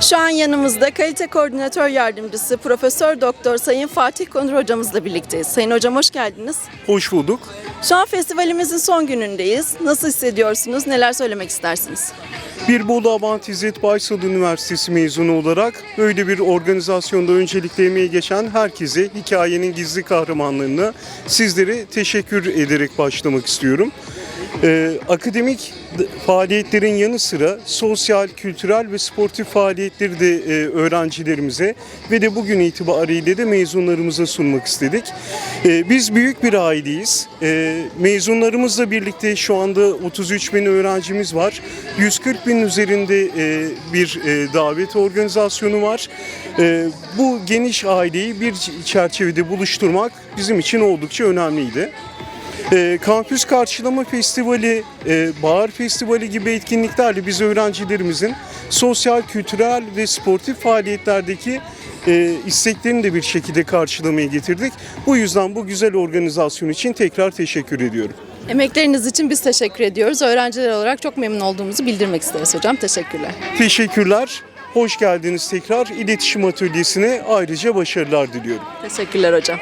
Şu an yanımızda kalite koordinatör yardımcısı Profesör Doktor Sayın Fatih Konur hocamızla birlikteyiz. Sayın hocam hoş geldiniz. Hoş bulduk. Şu an festivalimizin son günündeyiz. Nasıl hissediyorsunuz? Neler söylemek istersiniz? Bir Bolu Abant İzzet Baysal Üniversitesi mezunu olarak böyle bir organizasyonda öncelikle emeği geçen herkese hikayenin gizli kahramanlarına sizlere teşekkür ederek başlamak istiyorum. Ee, akademik faaliyetlerin yanı sıra sosyal, kültürel ve sportif faaliyetleri de e, öğrencilerimize ve de bugün itibariyle de mezunlarımıza sunmak istedik. Ee, biz büyük bir aileyiz. Ee, mezunlarımızla birlikte şu anda 33 bin öğrencimiz var. 140 bin üzerinde e, bir e, davet organizasyonu var. E, bu geniş aileyi bir çerçevede buluşturmak bizim için oldukça önemliydi. E, Kampüs Karşılama Festivali, e, Bahar Festivali gibi etkinliklerle biz öğrencilerimizin sosyal, kültürel ve sportif faaliyetlerdeki e, isteklerini de bir şekilde karşılamaya getirdik. Bu yüzden bu güzel organizasyon için tekrar teşekkür ediyorum. Emekleriniz için biz teşekkür ediyoruz. Öğrenciler olarak çok memnun olduğumuzu bildirmek isteriz hocam. Teşekkürler. Teşekkürler. Hoş geldiniz tekrar. İletişim Atölyesi'ne ayrıca başarılar diliyorum. Teşekkürler hocam.